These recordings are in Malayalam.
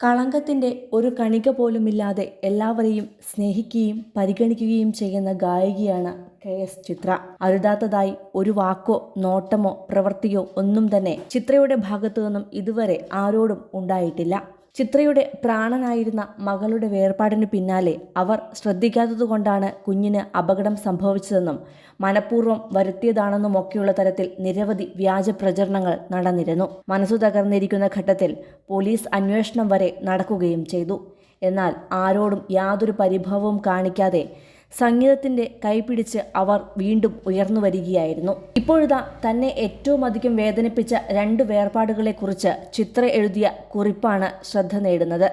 കളങ്കത്തിന്റെ ഒരു കണിക പോലുമില്ലാതെ എല്ലാവരെയും സ്നേഹിക്കുകയും പരിഗണിക്കുകയും ചെയ്യുന്ന ഗായികയാണ് കെ എസ് ചിത്ര. അരുതാത്തതായി ഒരു വാക്കോ നോട്ടമോ പ്രവൃത്തിയോ ഒന്നും തന്നെ ചിത്രയുടെ ഭാഗത്തു നിന്നും ഇതുവരെ ആരോടും ഉണ്ടായിട്ടില്ല. ചിത്രയുടെ പ്രാണനായിരുന്ന മകളുടെ വേർപാടിന് പിന്നാലെ അവർ ശ്രദ്ധിക്കാത്തതുകൊണ്ടാണ് കുഞ്ഞിന് അപകടം സംഭവിച്ചതെന്നും മനഃപൂർവം വരുത്തിയതാണെന്നുമൊക്കെയുള്ള തരത്തിൽ നിരവധി വ്യാജ പ്രചരണങ്ങൾ നടന്നിരുന്നു. മനസ്സു തകർന്നിരിക്കുന്ന ഘട്ടത്തിൽ പോലീസ് അന്വേഷണം വരെ നടക്കുകയും ചെയ്തു. എന്നാൽ ആരോടും യാതൊരു പരിഭവവും കാണിക്കാതെ സംഗീതത്തിന്റെ കൈപിടിച്ച് അവർ വീണ്ടും ഉയർന്നു വരികയായിരുന്നു. ഇപ്പോഴിതാ തന്നെ ഏറ്റവും അധികം വേദനിപ്പിച്ച രണ്ട് വേർപാടുകളെക്കുറിച്ച് ചിത്ര എഴുതിയ കുറിപ്പാണ് ശ്രദ്ധ നേടുന്നത്.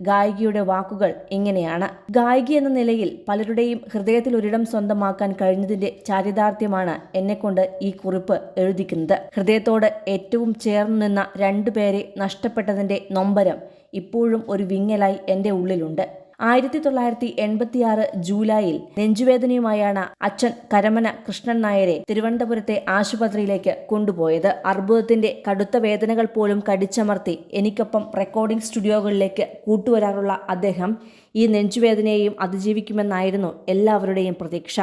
ഗായികയുടെ വാക്കുകൾ ഇങ്ങനെയാണ്. ഗായിക എന്ന നിലയിൽ പലരുടെയും ഹൃദയത്തിൽ ഒരിടം സ്വന്തമാക്കാൻ കഴിഞ്ഞതിന്റെ ചാരിതാർത്ഥ്യമാണ് എന്നെക്കൊണ്ട് ഈ കുറിപ്പ് എഴുതിക്കുന്നത്. ഹൃദയത്തോട് ഏറ്റവും ചേർന്നു നിന്ന രണ്ടുപേരെ നഷ്ടപ്പെട്ടതിന്റെ നൊമ്പരം ഇപ്പോഴും ഒരു വിങ്ങലായി എന്റെ ഉള്ളിലുണ്ട്. ആയിരത്തി തൊള്ളായിരത്തി എൺപത്തിയാറ് ജൂലൈയിൽ നെഞ്ചുവേദനയുമായാണ് അച്ഛൻ കരമന കൃഷ്ണൻ നായരെ തിരുവനന്തപുരത്തെ ആശുപത്രിയിലേക്ക് കൊണ്ടുപോയത്. അർബുദത്തിന്റെ കടുത്ത വേദനകൾ പോലും കടിച്ചമർത്തി എനിക്കൊപ്പം റെക്കോർഡിംഗ് സ്റ്റുഡിയോകളിലേക്ക് കൂട്ടുവരാറുള്ള അദ്ദേഹം ഈ നെഞ്ചുവേദനയെയും അതിജീവിക്കുമെന്നായിരുന്നു എല്ലാവരുടെയും പ്രതീക്ഷ.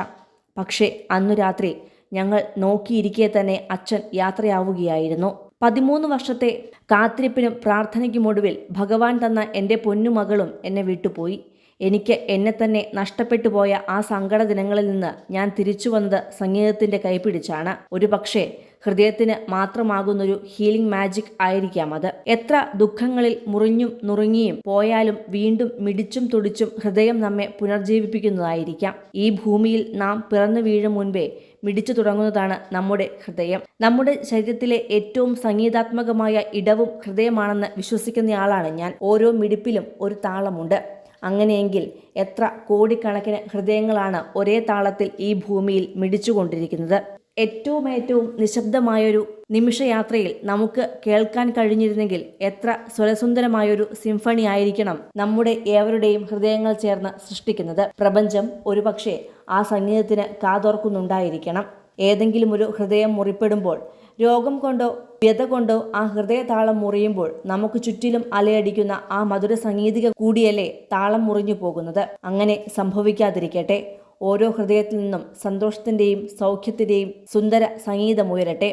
പക്ഷേ അന്നു രാത്രി ഞങ്ങൾ നോക്കിയിരിക്കെ തന്നെ അച്ഛൻ യാത്രയാവുകയായിരുന്നു. പതിമൂന്ന് വർഷത്തെ കാത്തിരിപ്പിനും പ്രാർത്ഥനയ്ക്കുമൊടുവിൽ ഭഗവാൻ തന്ന എന്റെ പൊന്നുമകളും എന്നെ വിട്ടുപോയി. എനിക്ക് എന്നെ തന്നെ നഷ്ടപ്പെട്ടു പോയ ആ സങ്കട ദിനങ്ങളിൽ നിന്ന് ഞാൻ തിരിച്ചു വന്നത് സംഗീതത്തിന്റെ കൈപിടിച്ചാണ്. ഒരു പക്ഷേ ഹൃദയത്തിന് മാത്രമാകുന്നൊരു ഹീലിംഗ് മാജിക് ആയിരിക്കാം അത്. എത്ര ദുഃഖങ്ങളിൽ മുറിഞ്ഞും നുറുങ്ങിയും പോയാലും വീണ്ടും മിടിച്ചും തുടിച്ചും ഹൃദയം നമ്മെ പുനർജീവിപ്പിക്കുന്നതായിരിക്കാം. ഈ ഭൂമിയിൽ നാം പിറന്നു വീഴും മുൻപേ മിടിച്ചു തുടങ്ങുന്നതാണ് നമ്മുടെ ഹൃദയം. നമ്മുടെ ശരീരത്തിലെ ഏറ്റവും സംഗീതാത്മകമായ ഇടവും ഹൃദയമാണെന്ന് വിശ്വസിക്കുന്നയാളാണ് ഞാൻ. ഓരോ മിടിപ്പിലും ഒരു താളമുണ്ട്. അങ്ങനെയെങ്കിൽ എത്ര കോടിക്കണക്കിന് ഹൃദയങ്ങളാണ് ഒരേ താളത്തിൽ ഈ ഭൂമിയിൽ മിടിച്ചുകൊണ്ടിരിക്കുന്നത് ഏറ്റവും ഏറ്റവും നിശബ്ദമായൊരു നിമിഷയാത്രയിൽ നമുക്ക് കേൾക്കാൻ കഴിഞ്ഞിരുന്നെങ്കിൽ എത്ര സ്വരസുന്ദരമായൊരു സിംഫണി ആയിരിക്കണം നമ്മുടെ ഏവരുടെയും ഹൃദയങ്ങൾ ചേർന്ന് സൃഷ്ടിക്കുന്നത്. പ്രപഞ്ചം ഒരുപക്ഷെ ആ സംഗീതത്തിന് കാതോർക്കുന്നുണ്ടായിരിക്കണം. ഏതെങ്കിലും ഒരു ഹൃദയം മുറിപ്പെടുമ്പോൾ രോഗം കൊണ്ടോ വ്യത കൊണ്ടോ ആ ഹൃദയതാളം മുറിയുമ്പോൾ നമുക്ക് ചുറ്റിലും അലയടിക്കുന്ന ആ മധുര സംഗീതിക കൂടിയല്ലേ താളം മുറിഞ്ഞു പോകുന്നത്. അങ്ങനെ സംഭവിക്കാതിരിക്കട്ടെ. ഓരോ ഹൃദയത്തിൽ നിന്നും സന്തോഷത്തിന്റെയും സൗഖ്യത്തിന്റെയും സുന്ദര സംഗീതമുയരട്ടെ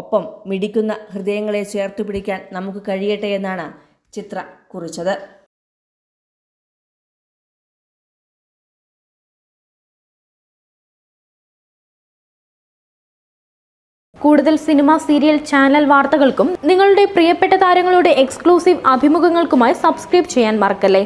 ഒപ്പം മിടിക്കുന്ന ഹൃദയങ്ങളെ ചേർത്തു പിടിക്കാൻ നമുക്ക് കഴിയട്ടെ എന്നാണ് ചിത്ര കുറിച്ചത്. കൂടുതൽ സിനിമ സീരിയൽ ചാനൽ വാർത്തകൾക്കും നിങ്ങളുടെ പ്രിയപ്പെട്ട താരങ്ങളുടെ എക്സ്ക്ലൂസീവ് അഭിമുഖങ്ങൾക്കുമായി സബ്സ്ക്രൈബ് ചെയ്യാൻ മറക്കല്ലേ?